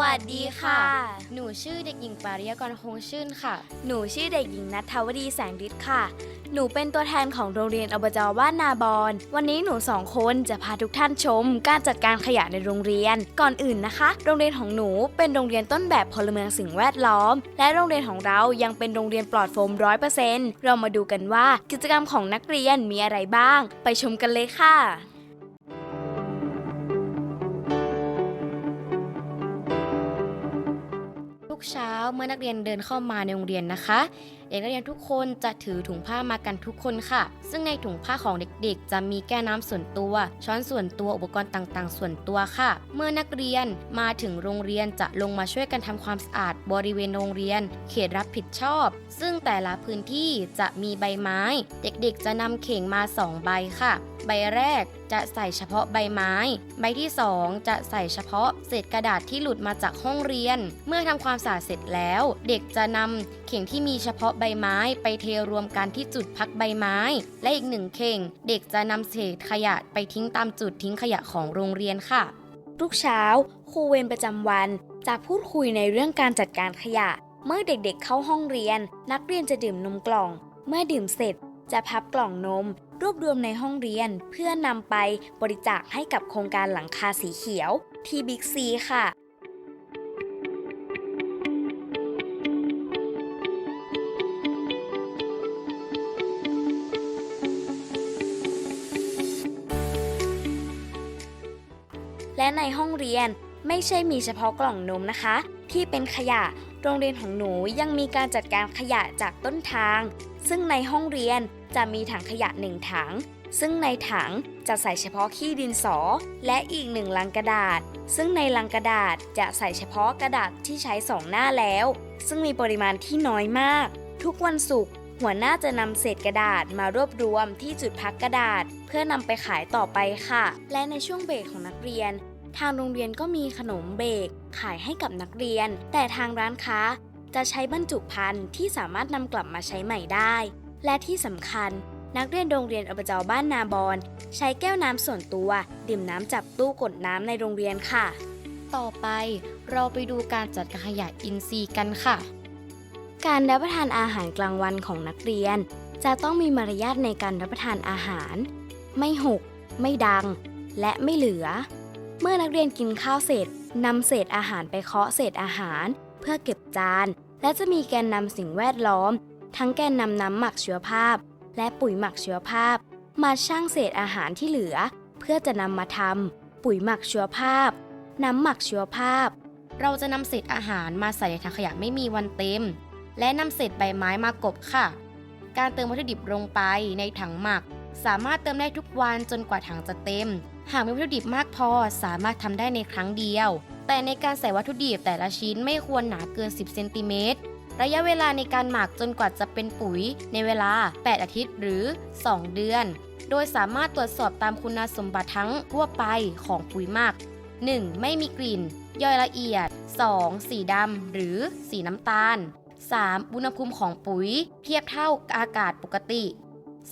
วัสดีค่ะ หนูชื่อเด็กหญิงปาริยากรคงชื่นค่ะ หนูชื่อเด็กหญิงนัทวดีแสงฤทธิ์ค่ะ หนูเป็นตัวแทนของโรงเรียนอบจบ้านนาบอนวันนี้หนูสองคนจะพาทุกท่านชม การจัดการขยะในโรงเรียน ก่อนอื่นนะคะ โรงเรียนของหนูเป็นโรงเรียนต้นแบบพลเมืองสิ่งแวดล้อม และโรงเรียนของเรายังเป็นโรงเรียนปลอดโฟมร้อยเปอร์เซ็นต์เรามาดูกันว่ากิจกรรมของนักเรียนมีอะไรบ้าง ไปชมกันเลยค่ะ เช้าเมื่อนักเรียนเดินเข้ามาในโรงเรียนนะคะ เด็กนักเรียนทุกคนจะถือถุงผ้ามากันทุกคนค่ะ ซึ่งในถุงผ้าของเด็กๆ จะมีแก้น้ำส่วนตัว ช้อนส่วนตัวอุปกรณ์ต่างๆ ส่วนตัวค่ะ เมื่อนักเรียนมาถึงโรงเรียนจะลงมาช่วยกันทำความสะอาด บริเวณโรงเรียน เขตรับผิดชอบ ซึ่งแต่ละพื้นที่จะมีใบไม้ เด็กๆ จะนำเข่งมาสองใบค่ะ ใบแรกจะใส่เฉพาะใบไม้ ใบที่ 2 จะใส่เฉพาะเศษกระดาษที่หลุดมาจากห้องเรียน เมื่อทำความสะอาดเสร็จแล้ว เด็กจะนำเข่งที่มีเฉพาะใบไม้ไปเทรวมกันที่จุดพักใบไม้ และอีกหนึ่งเข่ง เด็กจะนำเศษขยะไปทิ้งตามจุดทิ้งขยะของโรงเรียนค่ะ ทุกเช้าครูเวรประจำวันจะพูดคุยในเรื่องการจัดการขยะ เมื่อเด็กๆเข้าห้องเรียน นักเรียนจะดื่มนมกล่อง เมื่อดื่มเสร็จจะพับกล่องนม รวบรวมในห้องเรียนเพื่อนำไปบริจาคให้กับโครงการหลังคาสีเขียว ที่บิ๊กซีค่ะ และในห้องเรียนไม่ใช่มีเฉพาะกล่องนมนะคะ ที่เป็นขยะ โรงเรียนของหนูยังมีการจัดการขยะจากต้นทาง ซึ่งในห้องเรียนจะมีถังขยะหนึ่งถัง ซึ่งในถังจะใส่เฉพาะขี้ดินสอ และอีกหนึ่งลังกระดาษ ซึ่งในลังกระดาษจะใส่เฉพาะกระดาษที่ใช้สองหน้าแล้ว ซึ่งมีปริมาณที่น้อยมาก ทุกวันศุกร์หัวหน้าจะนำเศษกระดาษมารวบรวมที่จุดพักกระดาษ เพื่อนำไปขายต่อไปค่ะ และในช่วงเบรกของนักเรียน ทางโรงเรียนก็มีขนมเบรกขายให้กับนักเรียน แต่ทางร้านค้าจะใช้บรรจุภัณฑ์ที่สามารถนำกลับมาใช้ใหม่ได้ และที่สำคัญ นักเรียนโรงเรียนอบจบ้านนาบอนใช้แก้วน้ำส่วนตัว ดื่มน้ำจากตู้กดน้ำในโรงเรียนค่ะ ต่อไปเราไปดูการจัดการขยะอินทรีย์กันค่ะ การรับประทานอาหารกลางวันของนักเรียน จะต้องมีมารยาทในการรับประทานอาหาร ไม่หก ไม่ดัง และไม่เหลือ เมื่อนักเรียนกินข้าวเสร็จนำเศษอาหารไปเคาะเศษอาหาร เพื่อเก็บจาน และจะมีแกนนำสิ่งแวดล้อม ทั้งแกนนำน้ำหมักชีวภาพ และปุ๋ยหมักชีวภาพ มาชั่งเศษอาหารที่เหลือ เพื่อจะนำมาทำปุ๋ยหมักชีวภาพ น้ำหมักชีวภาพ เราจะนำเศษอาหารมาใส่ในถังขยะไม่มีวันเต็ม และนำเศษใบไม้มากบค่ะ การเติมวัตถุดิบลงไปในถังหมัก สามารถเติมได้ทุกวันจนกว่าถังจะเต็ม หากมีวัตถุดิบมากพอสามารถทำได้ในครั้งเดียว แต่ในการใส่วัตถุดิบแต่ละชิ้นไม่ควรหนาเกิน 10 เซนติเมตร ระยะเวลาในการหมักจนกว่าจะเป็นปุ๋ย ในเวลา 8 อาทิตย์หรือ 2 เดือน โดยสามารถตรวจสอบตามคุณสมบัติทั้งทั่วไปของปุ๋ยหมัก 1. ไม่มีกลิ่น ย่อยละเอียด 2. สีดำหรือสีน้ำตาล 3. อุณหภูมิของปุ๋ย เทียบเท่าอากาศปกติ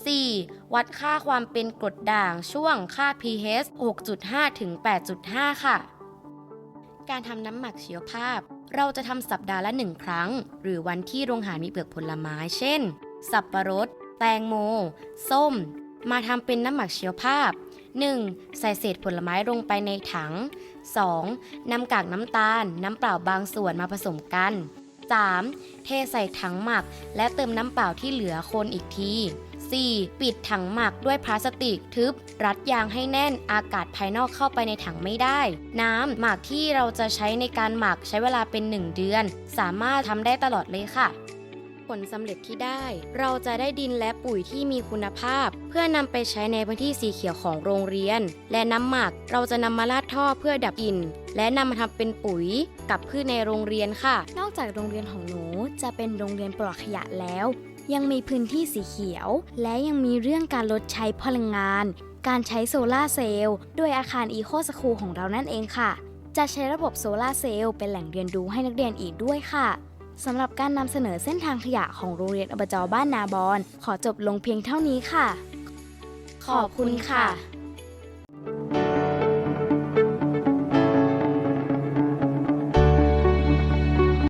4. วัดค่าความเป็นกรดด่างช่วงค่า pH 6.5 ถึง 8.5 ค่ะ การทำน้ำหมักชีวภาพ เราจะทำสัปดาห์ละหนึ่งครั้ง หรือวันที่โรงอาหารมีเปลือกผลไม้ เช่น สับประรด แตงโม ส้ม มาทำเป็นน้ำหมักชีวภาพ 1. ใส่เศษผลไม้ลงไปในถัง 2. นำกากน้ำตาล น้ำเปล่าบางส่วนมาผสมกัน 3. เทใส่ถังหมัก และเติมน้ำเปล่าที่เหลือคนอีกที 4. ปิดถังหมักด้วยพลาสติกทึบ รัดยางให้แน่นอากาศภายนอกเข้าไปในถังไม่ได้ น้ำหมักที่เราจะใช้ในการหมักใช้เวลาเป็น 1 เดือน สามารถทำได้ตลอดเลยค่ะ ผลสำเร็จที่ได้ เราจะได้ดินและปุ๋ยที่มีคุณภาพ เพื่อนำไปใช้ในพื้นที่สีเขียวของโรงเรียน และน้ำหมักเราจะนำมาลาดท่อเพื่อดับกลิ่นและนำมาทำเป็นปุ๋ยกับพืชในโรงเรียนค่ะ นอกจากโรงเรียนของหนูจะเป็นโรงเรียนปลอดขยะแล้ว ยังมีพื้นที่สีเขียว และยังมีเรื่องการลดใช้พลังงาน การใช้โซลาเซลล์ด้วยอาคารอีโคสคูลของเรานั่นเองค่ะ จะใช้ระบบโซลาเซลล์เป็นแหล่งเรียนรู้ให้นักเรียนอีกด้วยค่ะ สำหรับการนำเสนอเส้นทางขยะของโรงเรียนอบจบ้านนาบอน ขอจบลงเพียงเท่านี้ค่ะ ขอบคุณค่ะ